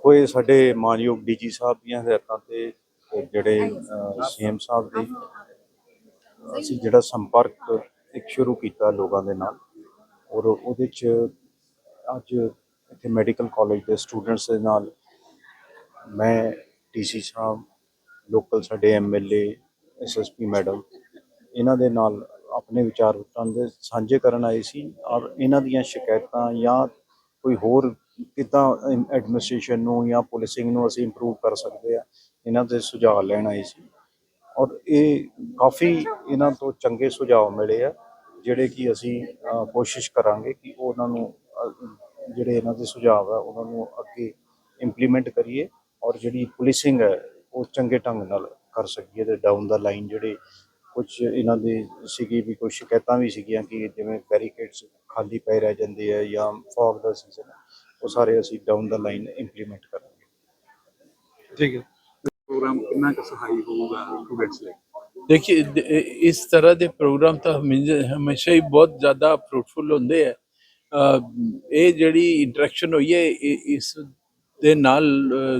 ਦੇਖੋ, ਇਹ ਸਾਡੇ ਮਾਨਯੋਗ ਡੀਜੀ ਸਾਹਿਬ ਦੀਆਂ ਹਦਾਇਤਾਂ ਤੇ ਤੇ ਜਿਹੜੇ ਸੀਐਮ ਸਾਹਿਬ ਦੇ ਅਸੀਂ ਜਿਹੜਾ ਸੰਪਰਕ ਇੱਕ ਸ਼ੁਰੂ ਕੀਤਾ ਲੋਕਾਂ ਦੇ ਨਾਲ, ਔਰ ਉਹਦੇ ਚ ਅੱਜ ਇੱਥੇ ਮੈਡੀਕਲ ਕਾਲਜ ਦੇ ਸਟੂਡੈਂਟਸ ਦੇ ਨਾਲ ਮੈਂ, ਡੀਸੀ ਸਾਹਿਬ, ਲੋਕਲ ਸਾਡੇ ਐਮਐਲਏ ਐਸਐਸਪੀ ਮੈਡਮ, ਇਹਨਾਂ ਦੇ ਨਾਲ ਆਪਣੇ ਵਿਚਾਰ ਵਟਾਂਦਰੇ ਸਾਂਝੇ ਕਰਨ ਆਏ ਸੀ, ਔਰ ਇਹਨਾਂ ਦੀਆਂ ਸ਼ਿਕਾਇਤਾਂ ਜਾਂ ਕੋਈ ਹੋਰ ਕਿੱਦਾਂ ਐਡਮਿਨਿਸਟ੍ਰੇਸ਼ਨ ਨੂੰ ਜਾਂ ਪੁਲਿਸਿੰਗ ਨੂੰ ਅਸੀਂ ਇੰਪਰੂਵ ਕਰ ਸਕਦੇ ਆ ਇਹਨਾਂ ਦੇ ਸੁਝਾਅ ਲੈਣ ਆਏ ਸੀ। ਔਰ ਇਹ ਕਾਫੀ ਇਹਨਾਂ ਤੋਂ ਚੰਗੇ ਸੁਝਾਅ ਮਿਲੇ ਆ, ਜਿਹੜੇ ਕਿ ਅਸੀਂ ਕੋਸ਼ਿਸ਼ ਕਰਾਂਗੇ ਕਿ ਉਹਨਾਂ ਨੂੰ ਜਿਹੜੇ ਇਹਨਾਂ ਦੇ ਸੁਝਾਅ ਆ, ਉਹਨਾਂ ਨੂੰ ਅੱਗੇ ਇੰਪਲੀਮੈਂਟ ਕਰੀਏ ਔਰ ਜਿਹੜੀ ਪੁਲਿਸਿੰਗ ਹੈ, ਉਹ ਚੰਗੇ ਢੰਗ ਨਾਲ ਕਰ ਸਕੀਏ ਤੇ ਡਾਊਨ ਦਾ ਲਾਈਨ ਜਿਹੜੇ ਕੁਝ ਇਹਨਾਂ ਦੇ ਸੀਗੀ ਵੀ ਕੁਝ ਸ਼ਿਕਾਇਤਾਂ ਵੀ ਸੀਗੀਆਂ ਕਿ ਜਿਵੇਂ ਬੈਰੀਕੇਡਸ ਖਾਲੀ ਪਏ ਰਹਿ ਜਾਂਦੇ ਆ ਜਾਂ ਫੌਗ ਦਾ ਸੀਜ਼ਨ ਉਹ ਸਾਰੇ ਅਸੀਂ ਡਾਊਨ ਦਾ ਲਾਈਨ ਇੰਪਲੀਮੈਂਟ ਕਰਾਂਗੇ। ਠੀਕ ਹੈ। ਪ੍ਰੋਗਰਾਮ ਕਿੰਨਾ ਕੁ ਸਹਾਈ ਹੋਊਗਾ ਸਟੂਡੈਂਟਸ ਲਈ? ਦੇਖिए ਇਸ ਤਰ੍ਹਾਂ ਦੇ ਪ੍ਰੋਗਰਾਮ ਤਾਂ ਹਮੇਸ਼ਾ ਹੀ ਬਹੁਤ ਜ਼ਿਆਦਾ ਫਰੂਟਫੁਲ ਹੁੰਦੇ ਆ। ਇਹ ਜਿਹੜੀ ਇੰਟਰੈਕਸ਼ਨ ਹੋਈ ਹੈ ਇਸ ਦੇ ਨਾਲ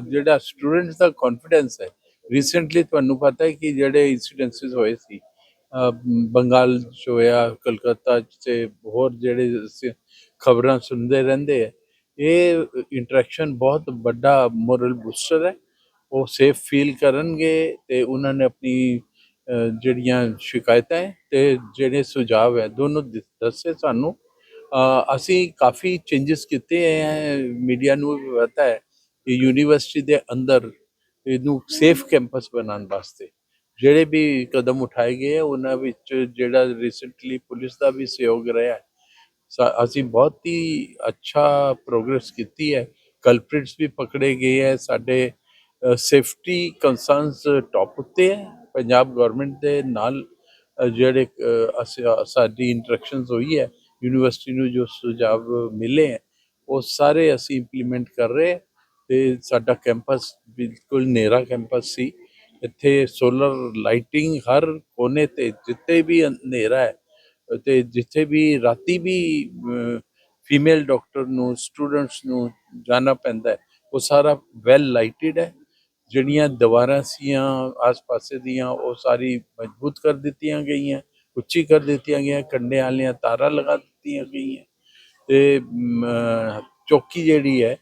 ਜਿਹੜਾ ਸਟੂਡੈਂਟਸ ਦਾ ਕੌਨਫੀਡੈਂਸ ਹੈ। ਰੀਸੈਂਟਲੀ ਤੁਹਾਨੂੰ ਪਤਾ ਹੈ ਕਿ ਜਿਹੜੇ ਇਨਸੀਡੈਂਸਸ ਹੋਏ ਸੀ ਬੰਗਾਲ ਚ ਹੋਇਆ ਕਲਕੱਤਾ ਤੇ ਹੋਰ ਜਿਹੜੇ ਖਬਰਾਂ ਸੁਣਦੇ ਰਹਿੰਦੇ ਆ ਇਹ ਇੰਟਰੈਕਸ਼ਨ ਬਹੁਤ ਵੱਡਾ ਮੋਰਲ ਬੂਸਟਰ ਹੈ। ਉਹ ਸੇਫ ਫੀਲ ਕਰਨਗੇ ਤੇ ਉਹਨਾਂ ਨੇ ਆਪਣੀ ਜਿਹੜੀਆਂ ਸ਼ਿਕਾਇਤਾਂ ਹੈ ਤੇ ਜਿਹੜੇ ਸੁਝਾਅ ਹੈ, ਦੋਨੋਂ ਦਿ- ਦੱਸੇ ਸਾਨੂੰ। ਅਸੀਂ ਕਾਫੀ ਚੇਂਜਸ ਕੀਤੇ ਹੈ ਮੀਡੀਆ ਨੂੰ ਵੀ ਪਤਾ ਹੈ ਕਿ ਯੂਨੀਵਰਸਿਟੀ ਦੇ ਅੰਦਰ ਇਹਨੂੰ ਸੇਫ ਕੈਂਪਸ ਬਣਾਉਣ ਵਾਸਤੇ। ਜਿਹੜੇ ਵੀ ਕਦਮ ਉਠਾਏ ਗਏ ਹੈ, ਉਹਨਾਂ ਵਿੱਚ ਜਿਹੜਾ ਰੀਸੈਂਟਲੀ ਪੁਲਿਸ ਦਾ ਵੀ ਸਹਿਯੋਗ ਰਿਹਾ ਹੈ ਅਸੀਂ ਬਹੁਤ ਹੀ ਅੱਛਾ ਪ੍ਰੋਗਰੈਸ ਕੀਤੀ ਹੈ ਕਲਪ੍ਰਿਟਸ ਵੀ ਪਕੜੇ ਗਏ ਹੈ ਸਾਡੇ ਸੇਫਟੀ ਕੰਸਰਨਸ ਟੌਪ ਉੱਤੇ ਹੈ ਪੰਜਾਬ ਗਵਰਨਮੈਂਟ ਦੇ ਨਾਲ ਅ, ਜਿਹੜੇ ਅ, ਅਸੀਂ ਸਾਡੀ ਇੰਟਰੈਕਸ਼ਨਸ ਹੋਈ ਹੈ ਯੂਨੀਵਰਸਿਟੀ ਨੂੰ ਜੋ ਸੁਝਾਅ ਮਿਲੇ ਹੈ ਉਹ ਸਾਰੇ ਅਸੀਂ ਇੰਪਲੀਮੈਂਟ ਕਰ ਰਹੇ ਹਾਂ ਤੇ ਸਾਡਾ ਕੈਂਪਸ ਬਿਲਕੁਲ ਨੇਰਾ ਕੈਂਪਸ ਸੀ ਇੱਥੇ ਸੋਲਰ ਲਾਈਟਿੰਗ ਹਰ ਕੋਨੇ ਤੇ ਜਿੱਥੇ ਵੀ ਹਨੇਰਾ ਹੈ ਤੇ ਜਿੱਥੇ ਵੀ ਰਾਤੀ ਵੀ ਫੀਮੇਲ ਡਾਕਟਰ ਨੂੰ ਸਟੂਡੈਂਟਸ ਨੂੰ ਜਾਣਾ ਪੈਂਦਾ ਉਹ ਸਾਰਾ ਵੈਲ ਲਾਈਟਡ ਹੈ। ਜਿਹੜੀਆਂ ਦੀਵਾਰਾਂ ਸੀਆਂ, ਆਸ-ਪਾਸੇ ਦੀਆਂ, ਉਹ ਸਾਰੀ ਮਜ਼ਬੂਤ ਕਰ ਦਿੱਤੀਆਂ ਗਈਆਂ, ਉੱਚੀ ਕਰ ਦਿੱਤੀਆਂ ਗਈਆਂ, ਕੰਡੇ ਵਾਲੀਆਂ ਤਾਰਾਂ ਲਗਾ ਦਿੱਤੀਆਂ ਗਈਆਂ। ਤੇ ਚੌਕੀ ਜਿਹੜੀ ਹੈ,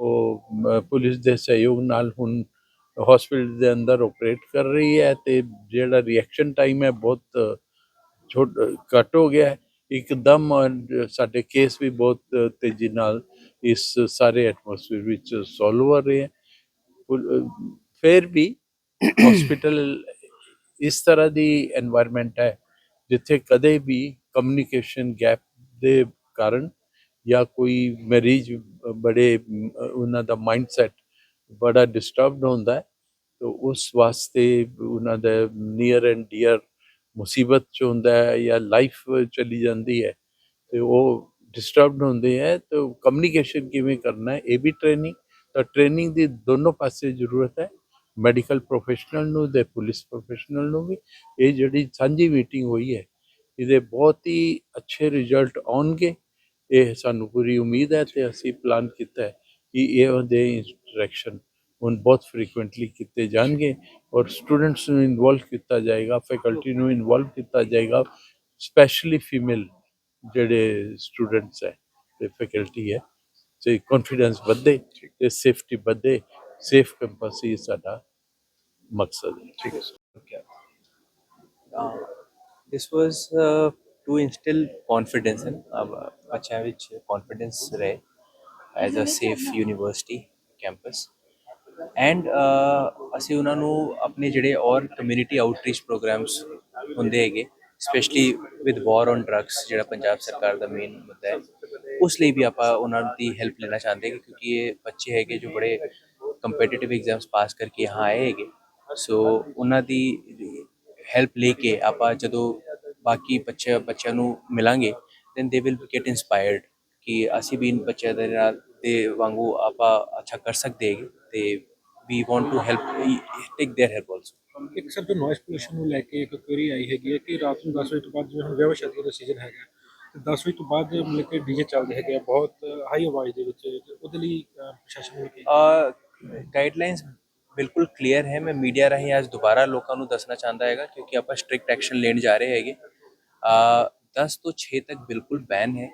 ਉਹ ਪੁਲਿਸ ਦੇ ਸਹਿਯੋਗ ਨਾਲ ਹੁਣ ਹਸਪੀਟਲ ਦੇ ਅੰਦਰ ਆਪਰੇਟ ਕਰ ਰਹੀ ਹੈ ਤੇ ਜਿਹੜਾ ਰਿਐਕਸ਼ਨ ਟਾਈਮ ਹੈ ਬਹੁਤ छोट घट हो गया एकदम साढ़े केस भी बहुत तेज़ी नाल इस सारे एटमोसफेयर सॉल्व हो रहे हैं फिर भी हॉस्पिटल इस तरह की एनवायरमेंट है जिथे कदे भी कम्यूनीकेशन गैप दे कारण या कोई मरीज़ बड़े उन्होंने माइंडसैट बड़ा डिस्टर्ब हों तो उस वास्ते उन्होंने नियर एंड डियर ਮੁਸੀਬਤ ਚ ਹੁੰਦਾ ਹੈ ਜਾਂ ਲਾਈਫ ਚਲੀ ਜਾਂਦੀ ਹੈ ਤੇ ਉਹ ਡਿਸਟਰਬਡ ਹੁੰਦੇ ਹੈ ਤੇ ਕਮਿਊਨੀਕੇਸ਼ਨ ਕਿਵੇਂ ਕਰਨਾ ਹੈ ਇਹ ਵੀ ਟ੍ਰੇਨਿੰਗ ਤਾਂ ਟ੍ਰੇਨਿੰਗ ਦੀ ਦੋਨੋਂ ਪਾਸੇ ਜ਼ਰੂਰਤ ਹੈ ਮੈਡੀਕਲ ਪ੍ਰੋਫੈਸ਼ਨਲ ਨੂੰ ਤੇ ਪੁਲਿਸ ਪ੍ਰੋਫੈਸ਼ਨਲ ਨੂੰ ਵੀ ਇਹ ਜਿਹੜੀ ਸਾਂਝੀ ਮੀਟਿੰਗ ਹੋਈ ਹੈ ਇਹਦੇ ਬਹੁਤ ਹੀ ਅੱਛੇ ਰਿਜ਼ਲਟ ਆਉਣਗੇ ਇਹ ਸਾਨੂੰ ਪੂਰੀ ਉਮੀਦ ਹੈ ਤੇ ਅਸੀਂ ਪਲਾਨ ਕੀਤਾ ਹੈ ਕਿ ਇਹ ਉਹਦੇ ਇੰਟਰੈਕਸ਼ਨ ਹੁਣ ਬਹੁਤ ਫ੍ਰੀਕੁਐਂਟਲੀ ਕੀਤੇ ਜਾਣਗੇ ਔਰ ਸਟੂਡੈਂਟਸ ਨੂੰ ਇਨਵੋਲਵ ਕੀਤਾ ਜਾਏਗਾ ਫੈਕਲਟੀ ਨੂੰ ਇਨਵੋਲਵ ਕੀਤਾ ਜਾਏਗਾ ਸਪੈਸ਼ਲੀ ਫੀਮੇਲ ਜਿਹੜੇ ਸਟੂਡੈਂਟਸ ਹੈ ਤੇ ਫੈਕਲਟੀ ਹੈ ਤੇ ਕੌਨਫੀਡੈਂਸ ਵਧੇ ਤੇ ਸੇਫਟੀ ਵਧੇ ਸੇਫ ਕੈਂਪਸ ਹੀ ਸਾਡਾ ਮਕਸਦ ਹੈ ਠੀਕ ਹੈ sir uh, this was uh, to instill confidence in uh, ਬੱਚਿਆਂ ਵਿੱਚ confidence ਰਹੇ as a safe university campus and uh, ਅਸੀਂ ਉਹਨਾਂ ਨੂੰ ਆਪਣੇ ਜਿਹੜੇ ਔਰ ਕਮਿਊਨਿਟੀ ਆਊਟਰੀਚ ਪ੍ਰੋਗਰਾਮਸ ਹੁੰਦੇ ਹੈਗੇ specially with war on drugs ਜਿਹੜਾ ਪੰਜਾਬ ਸਰਕਾਰ ਦਾ ਮੇਨ ਮੁੱਦਾ ਹੈ, ਉਸ ਲਈ ਵੀ ਆਪਾਂ ਉਹਨਾਂ ਦੀ ਹੈਲਪ ਲੈਣਾ ਚਾਹੁੰਦੇ ਹਾਂ ਕਿਉਂਕਿ ਇਹ ਬੱਚੇ ਹੈਗੇ ਜੋ ਬੜੇ ਕੰਪੀਟੀਟਿਵ ਐਗਜ਼ਾਮਸ ਪਾਸ ਕਰਕੇ यहाँ ਆਏ ਹੈਗੇ। ਸੋ ਉਹਨਾਂ ਦੀ ਹੈਲਪ ਲੈ ਕੇ ਆਪਾਂ ਜਦੋਂ ਬਾਕੀ ਬੱਚੇ, ਬੱਚਿਆਂ ਨੂੰ ਮਿਲਾਂਗੇ then they will get inspired ਕਿ ਅਸੀਂ ਵੀ ਇਨ ਬੱਚਿਆਂ ਦੇ ਨਾਲ, ਦੇ ਵਾਂਗੂ ਆਪਾਂ ਅੱਛਾ ਕਰ ਸਕਦੇ ਹੈਗੇ, ਤੇ we want to help take their help also ਇੱਕ ਸਰ ਜੋ ਨੋਇਸ ਪੋਲੂਸ਼ਨ ਨੂੰ ਲੈ ਕੇ ਇੱਕ ਕੁਐਰੀ ਆਈ ਹੈਗੀ ਹੈ ਕਿ ਰਾਤ ਨੂੰ 10 ਵਜੇ ਤੋਂ ਬਾਅਦ ਜਿਵੇਂ ਹੁਣ ਵਿਆਹ ਸ਼ਾਦੀ ਦਾ ਸੀਜ਼ਨ ਹੈਗਾ ਤੇ 10 ਵਜੇ ਤੋਂ ਬਾਅਦ ਮਤਲਬ ਕਿ ਡੀਜੇ ਚੱਲਦੇ ਹੈਗੇ ਆ ਬਹੁਤ ਹਾਈ ਆਵਾਜ਼ ਦੇ ਵਿੱਚ ਤੇ ਉਹਦੇ ਲਈ ਅਹ, ਪ੍ਰਸ਼ਾਸਨ ਨੂੰ ਕੀ ਗਾਈਡਲਾਈਨਸ ਬਿਲਕੁਲ ਕਲੀਅਰ ਹੈ ਮੈਂ ਮੀਡੀਆ ਰਾਹੀਂ ਅੱਜ ਦੁਬਾਰਾ ਲੋਕਾਂ ਨੂੰ ਦੱਸਣਾ ਚਾਹੁੰਦਾ ਹੈਗਾ ਕਿਉਂਕਿ ਆਪਾਂ ਸਟ੍ਰਿਕਟ ਐਕਸ਼ਨ ਲੈਣ ਜਾ ਰਹੇ ਹੈਗੇ ਅ 10 ਤੋਂ 6 ਤੱਕ ਬਿਲਕੁਲ ਬੈਨ ਹੈ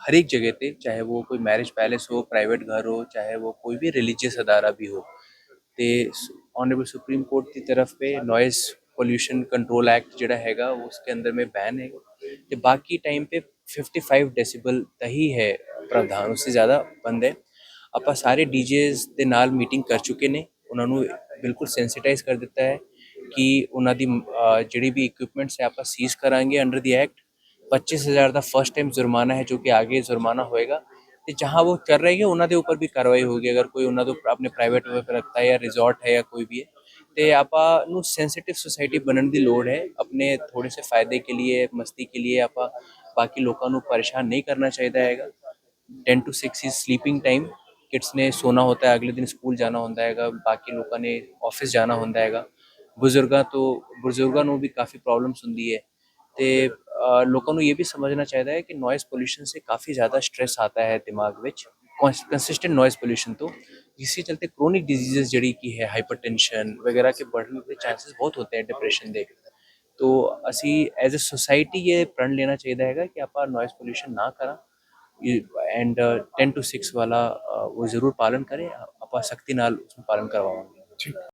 हर एक जगह पे चाहे वो कोई मैरिज पैलेस हो प्राइवेट घर हो चाहे वो कोई भी रिलीजियस अदारा भी हो ਤੇ ऑनरेबल सुप्रीम कोर्ट ਦੀ ਤਰਫ पे नॉइज पोल्यूशन कंट्रोल एक्ट ਜਿਹੜਾ ਹੈਗਾ उसके अंदर में बैन है ਤੇ ਬਾਕੀ ਟਾਈਮ पे 55 डेसिबल ਦਾ ਹੀ ਹੈ ਪ੍ਰਾਵਧਾਨ ਉਸ ਤੋਂ ਜ਼ਿਆਦਾ ਬੰਦ ਹੈ ਆਪਾਂ ਸਾਰੇ ਡੀਜੇਸ ਦੇ ਨਾਲ ਮੀਟਿੰਗ ਕਰ ਚੁੱਕੇ ਨੇ ਉਹਨਾਂ ਨੂੰ ਬਿਲਕੁਲ ਸੈਂਸਿਟਾਈਜ਼ ਕਰ ਦਿੱਤਾ ਹੈ ਕਿ ਉਹਨਾਂ ਦੀ ਅਹ, ਜਿਹੜੀ ਵੀ ਇਕਵਿਪਮੈਂਟਸ ਹੈ ਆਪਾਂ ਸੀਜ਼ ਕਰਾਂਗੇ under the act 25000 the first time ਜੁਰਮਾਨਾ ਹੈ ਜੋ ਕਿ ਆਗੇ ਜੁਰਮਾਨਾ ਹੋਏਗਾ ਤੇ ਜਹਾਂ ਉਹ ਕਰ ਰਹੇ ਹੈ ਉਹਨਾਂ ਦੇ ਉੱਪਰ ਵੀ ਕਾਰਵਾਈ ਹੋਗੀ ਅਗਰ ਕੋਈ ਉਹਨਾਂ ਤੋਂ ਆਪਣੇ ਪ੍ਰਾਈਵੇਟ ਵੇ ਪਰ ਹੈ ਜਾਂ ਰਿਜ਼ੋਰਟ ਹੈ ਜਾਂ ਕੋਈ ਵੀ ਹੈ, ਤੇ ਆਪਾਂ ਨੂੰ ਸੈਂਸਿਟਿਵ ਸੋਸਾਇਟੀ ਬਣਨ ਦੀ ਲੋੜ ਹੈ। ਆਪਣੇ ਥੋੜੇ ਸੇ ਫਾਇਦੇ ਕੇ ਲਈ ਮਸਤੀ ਕੇ ਲਈ ਆਪਾਂ ਬਾਕੀ ਲੋਕਾਂ ਨੂੰ ਪਰੇਸ਼ਾਨ ਨਹੀਂ ਕਰਨਾ ਚਾਹੀਦਾ ਹੈਗਾ। 10 to 6 is sleeping time kids ਨੇ ਸੋਣਾ ਹੁੰਦਾ ਹੈ, ਅਗਲੇ ਦਿਨ ਸਕੂਲ ਜਾਣਾ ਹੁੰਦਾ ਹੈਗਾ। ਬਾਕੀ ਲੋਕਾਂ ਨੇ ਆਫਿਸ ਜਾਣਾ ਹੁੰਦਾ ਹੈਗਾ। ਬਜ਼ੁਰਗਾਂ ਤੋਂ, ਬਜ਼ੁਰਗਾਂ ਨੂੰ ਵੀ ਕਾਫੀ ਪ੍ਰੋਬਲਮਸ ਹੁੰਦੀ ਹੈ। ਤੇ लोगों को ये भी समझना चाहिए है कि नॉइज़ पोल्यूशन से काफ़ी ज़्यादा स्ट्रेस आता है दिमाग में कंसिस्टेंट नॉइज़ पोल्यूशन तो। इसके चलते क्रोनिक डिजीजेस जड़ी की है हाइपरटेंशन वगैरह के बढ़ने के चांसेस बहुत होते हैं डिप्रेशन दे तो असी एज ए सोसाइटी ये प्रण लेना चाहिए है कि आप नॉइज़ पोल्यूशन ना करा। एंड टेन टू सिक्स वाला वो ज़रूर पालन करें। आप सख्ती नाल उसमें पालन करवाओगे। ठीक।